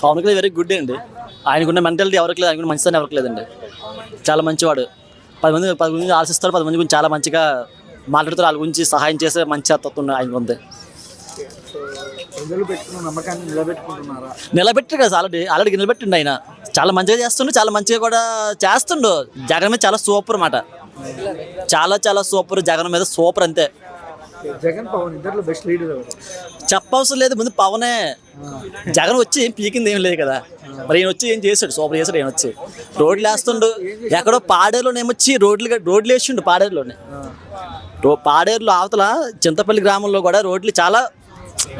Pawan Kalyan very good అండి. ఆయనకున్న mentality ఎవరికి లేదు ఆయనకున్న మంచితనం ఎవరికి లేదండి. చాలా మంచివాడు. పది మంది పది మంది ఆశిస్తాడు పది మంది గురించి చాలా మంచిగా మాట్లాడుతారు వాళ్ళ గురించి సహాయం చేసే మంచి తత్వం ఆయనకు ఉంది. నిలబెట్టారు కదా ఆల్రెడీ ఆల్రెడీ నిలబెట్టిండు ఆయన. చాలా మంచిగా చేస్తుండు చాలా మంచిగా కూడా చేస్తుండు. జగన్ మీద చాలా సూపర్ మాట. చాలా చాలా సూపర్ జగన్ మీద సూపర్ అంతే. జగన్ పవన్ ఇద్దరు బెస్ట్ లీడర్ చెప్పవసరం లేదు ముందు పవనే. జగన్ వచ్చి ఏం పీకింది ఏం లేదు కదా. మరి ఈయన వచ్చి ఏం చేశాడు? సూపర్ చేశాడు ఈయన వచ్చి. రోడ్లు వేస్తుండు. ఎక్కడో పాడేరులోనే ఏమొచ్చి రోడ్లు రోడ్లు వేసిండు పాడేరులోనే. పాడేరులో అవతల చింతపల్లి గ్రామంలో కూడా రోడ్లు చాలా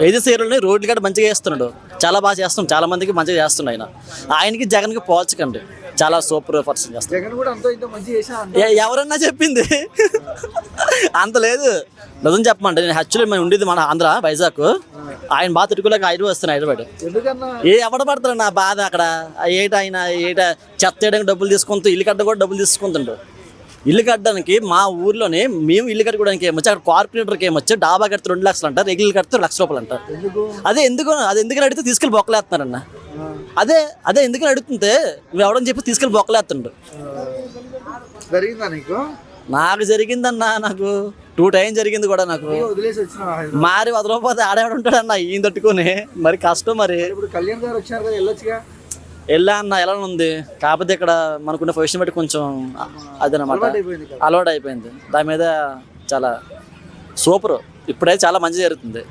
ఏజెన్సీ ఏరియాలోనే రోడ్లు కూడా మంచిగా వేస్తున్నాడు. చాలా బాగా చేస్తున్నాడు. చాలా మందికి మంచిగా చేస్తుండు ఆయన. ఆయనకి జగన్కి పోల్చకండి. చాలా సూపర్ పర్సన్ చేస్తాడు ఎవరన్నా చెప్పింది? అంత లేదు. నిజం చెప్పమంటే నేను యాక్చువల్లీ మేము ఉండేది మన ఆంధ్ర వైజాగ్. ఆయన బాగా తిరుగులేక ఆయన వస్తున్నాయి హైదరాబాద్. ఏ ఎవడ పడతాడు నా బాధ అక్కడ? ఏట ఆయన ఏట చెత్త వేయడానికి డబ్బులు తీసుకుంటూ ఇల్లు కట్ట కూడా డబ్బులు తీసుకుంటుండు. ఇల్లు కట్టడానికి మా ఊర్లోనే మేము ఇల్లు కట్టుకోవడానికి ఏమొచ్చి అక్కడ కార్పొరేటర్కి ఏమొచ్చి డాబా కడితే రెండు లక్షలు అంటారు రెగ్యులర్ కడితే లక్ష రూపాయలు అంటారు ఎందుకు? అదే ఎందుకు అది ఎందుకని అడిగితే తీసుకెళ్ళి బొక్కలేస్తున్నారన్న అదే అదే ఎందుకని అడుగుతుంటే నువ్వు ఎవడని చెప్పి తీసుకెళ్ళి బొక్కలేస్తుండు జరిగిందా నీకు? నాకు జరిగిందన్న నాకు టూ టైం జరిగింది కూడా నాకు. మారి వదలకపోతే ఆడేవాడు ఉంటాడన్న ఈయన తట్టుకొని. మరి కష్టం మరి. ఇప్పుడు కళ్యాణ్ గారు వచ్చారు కదా వెళ్ళొచ్చుగా? వెళ్ళా అన్న ఎలా ఉంది? కాకపోతే ఇక్కడ మనకున్న పొజిషన్ బట్టి కొంచెం అదనమాట. అలవాటు అయిపోయింది దాని మీద చాలా సూపర్. ఇప్పుడైతే చాలా మంచి జరుగుతుంది.